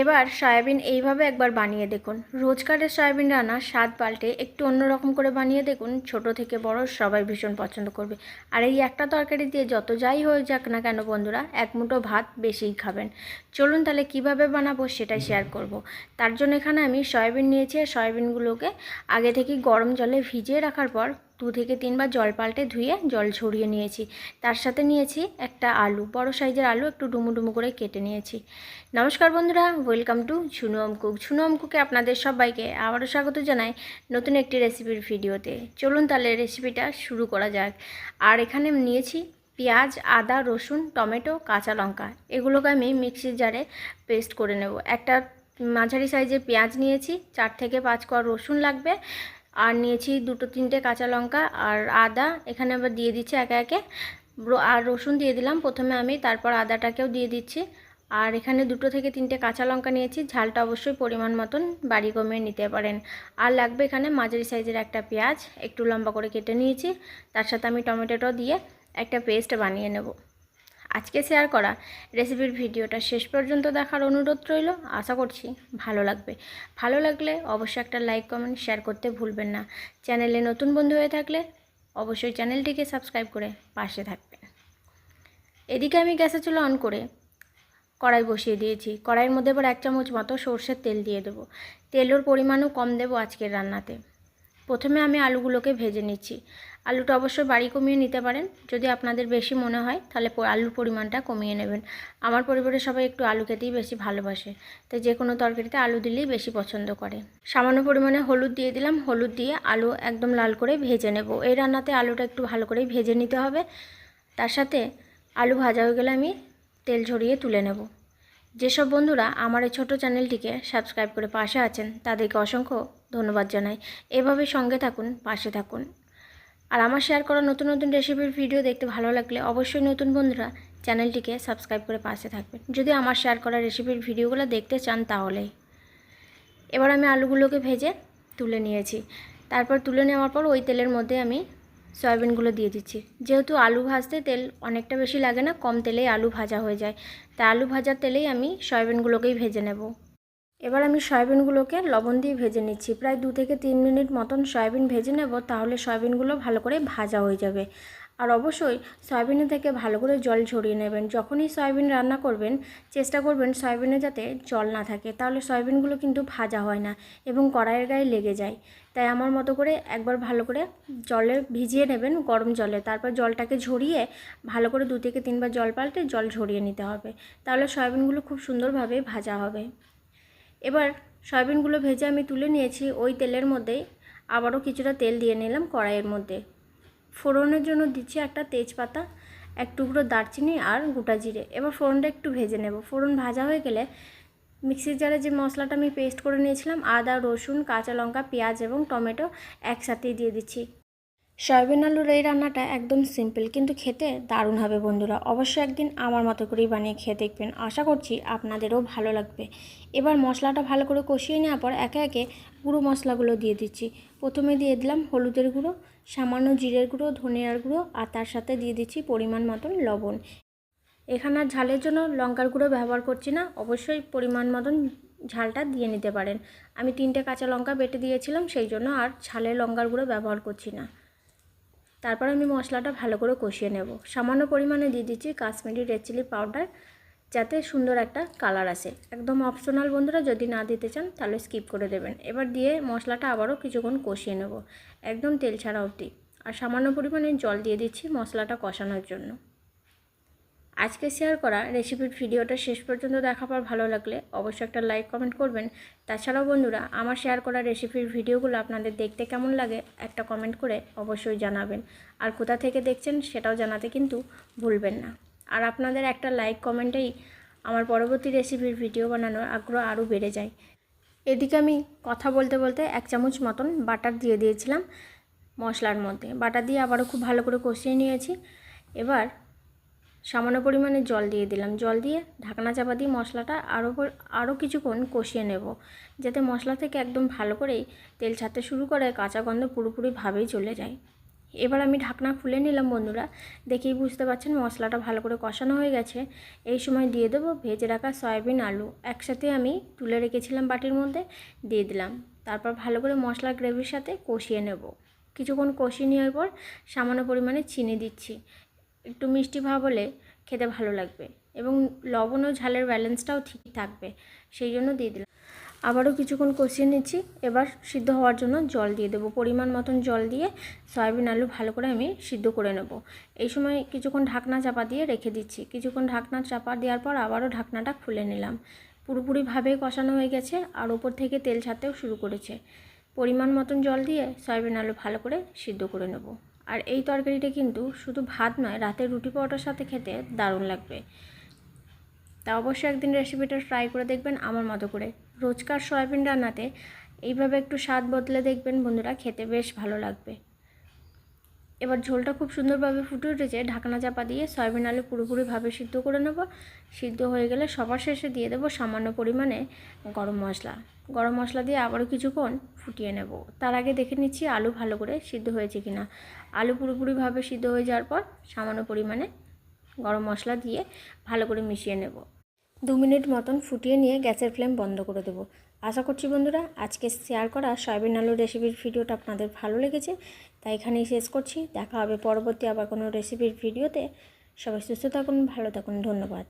এবার সয়াবিন এইভাবে একবার বানিয়ে দেখুন। রোজকারের সয়াবিন রান্না স্বাদ পাল্টে একটু অন্যরকম করে বানিয়ে দেখুন, ছোট থেকে বড় সবাই ভীষণ পছন্দ করবে। আর এই একটা তরকারি দিয়ে যত যাই হয়ে যাক না কেন বন্ধুরা, এক মুঠো ভাত বেশিই খাবেন। চলুন তাহলে কীভাবে বানাবো সেটাই শেয়ার করব। তার জন্য এখানে আমি সয়াবিন নিয়েছি, আর সয়াবিনগুলোকে আগে থেকে গরম জলে ভিজিয়ে রাখার পর দু থেকে তিনবার জল পাল্টে ধুয়ে জল ছড়িয়ে নিয়েছি। তার সাথে নিয়েছি একটা আলু, বড় সাইজের আলু একটু ডুমু ডুমু করে কেটে নিয়েছি। নমস্কার বন্ধুরা welcome to Jhunu cook Jhunu কুকে আপনাদের সবাইকে আবারও স্বাগত জানাই নতুন একটি রেসিপির ভিডিওতে চলুন তাহলে রেসিপিটা শুরু করা যাক। আর এখানে নিয়েছি পেঁয়াজ, আদা, রসুন, টমেটো, কাঁচা লঙ্কা। এগুলোকে আমি মিক্সির জারে পেস্ট করে নেব। একটা মাঝারি সাইজের পেঁয়াজ নিয়েছি, চার থেকে পাঁচ কোয়া রসুন লাগবে। আর নিয়েছি দুটো, তিনটে কাঁচা লঙ্কা আর আদা। এখানে আবার দিয়ে দিচ্ছি একে একে। আর রসুন দিয়ে দিলাম প্রথমে আমি, তারপর আদাটাকেও দিয়ে দিচ্ছি। আর এখানে দুটো থেকে তিনটে কাঁচা লঙ্কা নিয়েছি। ঝালটা অবশ্যই পরিমাণ মতন বাড়ি কমিয়ে নিতে পারেন। আর লাগবে এখানে মাঝারি সাইজের একটা পেঁয়াজ, একটু লম্বা করে কেটে নিয়েছি। তার সাথে আমি টমেটোটা দিয়ে একটা পেস্ট বানিয়ে নেব। আজকে শেয়ার করা রেসিপির ভিডিওটা শেষ পর্যন্ত দেখার অনুরোধ রইল। আশা করছি ভালো লাগবে। ভালো লাগলে অবশ্যই একটা লাইক কমেন্ট শেয়ার করতে ভুলবেন না। চ্যানেলে নতুন বন্ধু হয়ে থাকলে অবশ্যই চ্যানেলটিকে সাবস্ক্রাইব করে পাশে থাকবেন। এদিকে আমি গ্যাসে চুলা অন করে কড়াই বসিয়ে দিয়েছি। কড়াইয়ের মধ্যে এবার এক চামচ মতো সর্ষের তেল দিয়ে দেবো। তেলের পরিমাণও কম দেবো আজকের রান্নাতে। প্রথমে আমি আলুগুলোকে ভেজে নিচ্ছি। আলুটা অবশ্যই বাড়ি কমিয়ে নিতে পারেন। যদি আপনাদের বেশি মনে হয়, তাহলে আলুর পরিমাণটা কমিয়ে নেবেন। আমার পরিবারের সবাই একটু আলু খেতেই বেশি ভালোবাসে, তাই যে কোনো তরকারিতে আলু দিলেই বেশি পছন্দ করে। সামান্য পরিমাণে হলুদ দিয়ে দিলাম। হলুদ দিয়ে আলু একদম লাল করে ভেজে নেব। এই রান্নাতে আলুটা একটু ভালো করেই ভেজে নিতে হবে। তার সাথে আলু ভাজা হয়ে গেলে আমি তেল ঝরিয়ে তুলে নেব। যেসব বন্ধুরা আমার এই ছোটো চ্যানেলটিকে সাবস্ক্রাইব করে পাশে আছেন, তাদেরকে অসংখ্য ধন্যবাদ জানাই। এভাবে সঙ্গে থাকুন, পাশে থাকুন। আর আমার শেয়ার করা নতুন নতুন রেসিপির ভিডিও দেখতে ভালো লাগলে অবশ্যই নতুন বন্ধুরা চ্যানেলটিকে সাবস্ক্রাইব করে পাশে থাকবেন। যদি আমার শেয়ার করা রেসিপির ভিডিওগুলো দেখতে চান তাহলেই এবার আমি আলুগুলোকে ভেজে তুলে নিয়েছি। তারপর তুলে নেওয়ার পর ওই তেলের মধ্যে আমি সয়াবিনগুলো দিয়ে দিচ্ছি। যেহেতু আলু ভাজতে তেল অনেকটা বেশি লাগে না, কম তেলেই আলু ভাজা হয়ে যায়। তাই আলু ভাজার তেলেই আমি সয়াবিনগুলোকেই ভেজে নেব। এবার আমি সয়াবিনগুলোকে লবণ দিয়ে ভেজে নিচ্ছি। প্রায় দু থেকে তিন মিনিট মতন সয়াবিন ভেজে নেব, তাহলে সয়াবিনগুলো ভালো করে ভাজা হয়ে যাবে। আর অবশ্যই সয়াবিনের থেকে ভালো করে জল ঝরিয়ে নেবেন। যখনই সয়াবিন রান্না করবেন, চেষ্টা করবেন সয়াবিনে যাতে জল না থাকে, তাহলে সয়াবিনগুলো কিন্তু ভাজা হয় না এবং কড়াইয়ের গায়ে লেগে যায়। তাই আমার মতো করে একবার ভালো করে জলে ভিজিয়ে নেবেন গরম জলে। তারপর জলটাকে ঝরিয়ে ভালো করে দু থেকে তিনবার জল পাল্টে জল ঝরিয়ে নিতে হবে। তাহলে সয়াবিনগুলো খুব সুন্দরভাবে ভাজা হবে। এবার সয়াবিনগুলো ভেজে আমি তুলে নিয়েছি ওই তেলের মধ্যেই আবারও কিছুটা তেল দিয়ে নিলাম কড়াইয়ের মধ্যে। ফোড়নের জন্য দিচ্ছি একটা তেজপাতা, এক টুকরো দারচিনি আর গোটা জিরে। এবার ফোড়নটা একটু ভেজে নেব। ফোড়ন ভাজা হয়ে গেলে মিক্সির জারে যে মশলাটা আমি পেস্ট করে নিয়েছিলাম, আদা, রসুন, কাঁচা লঙ্কা, পেঁয়াজ এবং টমেটো একসাথেই দিয়ে দিচ্ছি। সয়াবিন আলুর এই রান্নাটা একদম সিম্পল কিন্তু খেতে দারুণ হবে বন্ধুরা। অবশ্যই একদিন আমার মতো করেই বানিয়ে খেয়ে দেখবেন। আশা করছি আপনাদেরও ভালো লাগবে। এবার মশলাটা ভালো করে কষিয়ে নেওয়ার পর একে একে গুঁড়ো মশলাগুলো দিয়ে দিচ্ছি। প্রথমে দিয়ে দিলাম হলুদের গুঁড়ো, সামান্য জিরের গুঁড়ো, ধনিয়ার গুঁড়ো, আর তার সাথে দিয়ে দিচ্ছি পরিমাণ মতন লবণ। এখানে আর ঝালের জন্য লঙ্কার গুঁড়ো ব্যবহার করছি না, অবশ্যই পরিমাণ মতন ঝালটা দিয়ে নিতে পারেন। আমি তিনটে কাঁচা লঙ্কা বেটে দিয়েছিলাম, সেই জন্য আর ঝালের লঙ্কার গুঁড়ো ব্যবহার করছি না। তারপর আমি মশলাটা ভালো করে কষিয়ে নেব। সামান্য পরিমাণে দিয়ে দিচ্ছি কাশ্মীরি রেড চিলি পাউডার, যাতে সুন্দর একটা কালার আসে। একদম অপশনাল বন্ধুরা, যদি না দিতে চান তাহলে স্কিপ করে দেবেন। এবার দিয়ে মশলাটা আবারও কিছুক্ষণ কষিয়ে নেব। একদম তেল ছাড়া অবধি। আর সামান্য পরিমাণে জল দিয়ে দিচ্ছি মশলাটা কষানোর জন্য। আজকে শেয়ার করা রেসিপির ভিডিওটা শেষ পর্যন্ত দেখার পর ভালো লাগলে অবশ্যই একটা লাইক কমেন্ট করবেন। তাছাড়াও বন্ধুরা, আমার শেয়ার করা রেসিপির ভিডিওগুলো আপনাদের দেখতে কেমন লাগে একটা কমেন্ট করে অবশ্যই জানাবেন। আর কোথা থেকে দেখছেন সেটাও জানাতে কিন্তু ভুলবেন না। আর আপনাদের একটা লাইক কমেন্টেই আমার পরবর্তী রেসিপির ভিডিও বানানোর আগ্রহ আরও বেড়ে যায়। এদিকে আমি কথা বলতে বলতে এক চামচ মতন বাটার দিয়ে দিয়েছিলাম মশলার মধ্যে। বাটার দিয়ে আবারও খুব ভালো করে কষিয়ে নিয়েছি। এবার সামান্য পরিমাণে জল দিয়ে দিলাম। জল দিয়ে ঢাকনা চাপা দিয়ে মশলাটা আরও আরও কিছুক্ষণ কষিয়ে নেব। যাতে মশলা থেকে একদম ভালো করেই তেল ছাড়তে শুরু করে কাঁচা গন্ধ পুরোপুরিভাবেই চলে যায়। এবার আমি ঢাকনা খুলে নিলাম বন্ধুরা। দেখেই বুঝতে পারছেন মশলাটা ভালো করে কষানো হয়ে গেছে। এই সময় দিয়ে দেবো ভেজে রাখা সয়াবিন আলু। একসাথে আমি তুলে রেখেছিলাম বাটির মধ্যে, দিয়ে দিলাম। তারপর ভালো করে মশলা গ্রেভির সাথে কষিয়ে নেব। কিছুক্ষণ কষিয়ে নেওয়ার পর সামান্য পরিমাণে চিনি দিচ্ছি। একটু মিষ্টি ভাব হলে খেতে ভালো লাগবে এবং লবণ ও ঝালের ব্যালেন্সটাও ঠিক থাকবে, সেই জন্য দিয়ে দিলাম। আবারও কিছুক্ষণ কষিয়ে নিচ্ছি, এবার সিদ্ধ হওয়ার জন্য জল দিয়ে দেবো। পরিমাণ মতন জল দিয়ে সয়াবিন আলু ভালো করে আমি সিদ্ধ করে নেব। এই সময় কিছুক্ষণ ঢাকনা চাপা দিয়ে রেখে দিচ্ছি। কিছুক্ষণ ঢাকনা চাপা দেওয়ার পর আবারও ঢাকনাটা খুলে নিলাম। পুরোপুরিভাবে কষানো হয়ে গেছে আর ওপর থেকে তেল ছাড়তেও শুরু করেছে। পরিমাণ মতন জল দিয়ে সয়াবিন আলু ভালো করে সিদ্ধ করে নেব। আর এই তরকারিটা কিন্তু শুধু ভাত নয় রাতে রুটি পরোটার সাথে খেতে দারুণ লাগবে। তা অবশ্যই একদিন রেসিপিটা ট্রাই করে দেখবেন আমার মতো করে। রোজকার সয়াবিন রান্নাতে এইভাবে একটু স্বাদ বদলে দেখবেন বন্ধুরা, খেতে বেশ ভালো লাগবে। এবার ঝোলটা খুব সুন্দরভাবে ফুটে উঠেছে, ঢাকনা চাপা দিয়ে সয়াবিন আলু পুরোপুরিভাবে সিদ্ধ করে নেব। সিদ্ধ হয়ে গেলে সবার শেষে দিয়ে দেবো সামান্য পরিমাণে গরম মশলা। গরম মশলা দিয়ে আবারও কিছুক্ষণ ফুটিয়ে নেব। তার আগে দেখে নিচ্ছি আলু ভালো করে সিদ্ধ হয়েছে কিনা আলু পুরোপুরিভাবে সিদ্ধ হয়ে যাওয়ার পর সামান্য পরিমাণে গরম মশলা দিয়ে ভালো করে মিশিয়ে নেব। দু মিনিট মতন ফুটিয়ে নিয়ে গ্যাসের ফ্লেম বন্ধ করে দেবো। আশা করছি বন্ধুরা, আজকে শেয়ার করা সয়াবিন আলুর রেসিপির ভিডিওটা আপনাদের ভালো লেগেছে। তাই এখানেই শেষ করছি। দেখা হবে পরবর্তী আবার কোনো রেসিপির ভিডিওতে সবাই সুস্থ থাকুন, ভালো থাকুন, ধন্যবাদ।